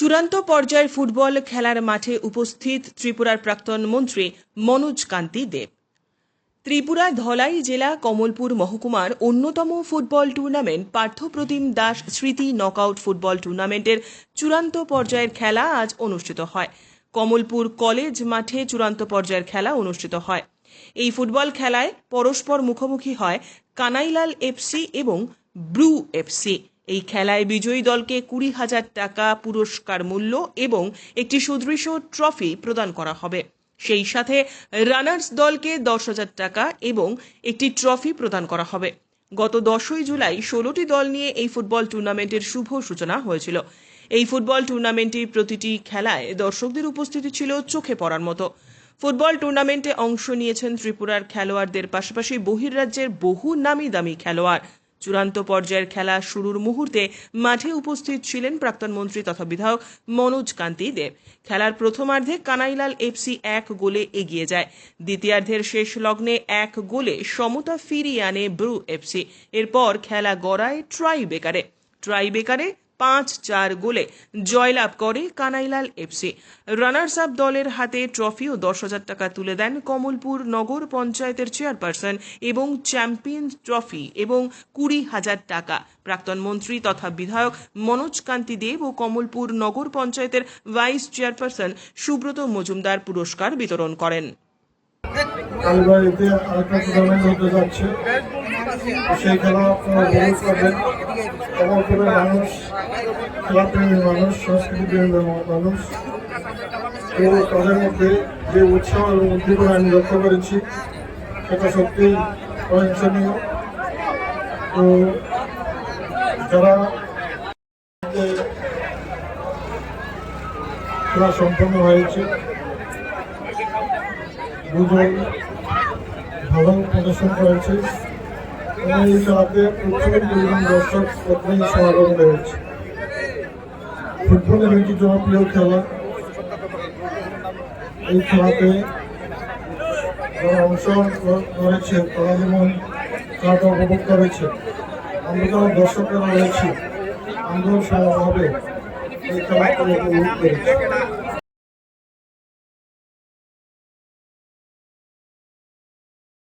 চূড়ান্ত পর্যায়ের ফুটবল খেলার মাঠে উপস্থিত ত্রিপুরার প্রাক্তন মন্ত্রী মনোজ কান্তি দেব। ত্রিপুরা ধলাই জেলা কমলপুর মহকুমার অন্যতম ফুটবল টুর্নামেন্ট পার্থপ্রতিম দাস স্মৃতি নকআউট ফুটবল টুর্নামেন্টের চূড়ান্ত পর্যায়ের খেলা আজ অনুষ্ঠিত হয়। কমলপুর কলেজ মাঠে চূড়ান্ত পর্যায়ের খেলা অনুষ্ঠিত হয়। এই ফুটবল খেলায় পরস্পর মুখোমুখি হয় কানাইলাল এফসি এবং ব্রু এফসি। এই খেলায় বিজয়ী দলকে কুড়ি হাজার টাকা পুরস্কার মূল্য এবং একটি সুদৃশ্য ট্রফি প্রদান করা হবে। সেই সাথে রানার্স দলকে দশ হাজার টাকা এবং একটি ট্রফি প্রদান করা হবে। গত দশই জুলাই ষোলোটি দল নিয়ে এই ফুটবল টুর্নামেন্টের শুভ সূচনা হয়েছিল। এই ফুটবল টুর্নামেন্টে প্রতিটি খেলায় দর্শকদের উপস্থিতি ছিল চোখে পড়ার মতো। ফুটবল টুর্নামেন্টে অংশ নিয়েছেন ত্রিপুরার খেলোয়াড়দের পাশাপাশি বহির্রাজ্যের বহু নামি দামি খেলোয়াড়। চূড়ান্ত পর্যায়ের খেলা শুরুর মুহূর্তে মাঠে উপস্থিত ছিলেন প্রাক্তন মন্ত্রী তথা বিধায়ক মনোজ কান্তি দেব। খেলার প্রথমার্ধে কানাইলাল এফসি এক গোলে এগিয়ে যায়। দ্বিতীয়ার্ধের শেষ লগ্নে এক গোলে সমতা ফিরিয়ে আনে ব্রু এফসি এরপর খেলা গড়ায় ট্রাই বেকারে ট্রাই বেকারে পাঁচ চার গোলে জয়লাভ করে কানাইলাল এফসি রানার্স আপ দলের হাতে ট্রফি ও দশ হাজার টাকা তুলে দেন কমলপুর নগর পঞ্চায়েতের চেয়ারপারসন এবং চ্যাম্পিয়ন ট্রফি এবং কুড়ি হাজার টাকা। প্রাক্তন মন্ত্রী তথা বিধায়ক মনোজ কান্তি দেব ও কমলপুর নগর পঞ্চায়েতের ভাইস চেয়ারপারসন সুব্রত মজুমদার পুরস্কার বিতরণ করেন। আরেকটা টুর্নামেন্ট হতে যাচ্ছে। সেই খেলা আপনারা উপভোগ করবেন। কমলপুরের মানুষ, খেলাপ্রেমী মানুষ, সংস্কৃতিপ্রেমী মানুষ তো তাদের মধ্যে যে উৎসাহ এবং উদ্দীপনা আমি লক্ষ্য করেছি, সেটা সত্যি প্রশংসনীয় তো যারা খেলা সম্পন্ন হয়েছে, দুজন ভালো প্রদর্শন করেছে। এবং এই খেলাতে প্রচুর পরিমাণ দর্শক প্রথমেই সমাগম রয়েছে ফুটবল একটি জনপ্রিয় খেলা। এই খেলাতে যারা অংশগ্রহণ করেছে, তারা যেমন খেলাটা উপভোগ করেছে, আমরা যারা দর্শকরা রয়েছি, আমরাও সমভাবে এই খেলাকে উপভোগ করেছি।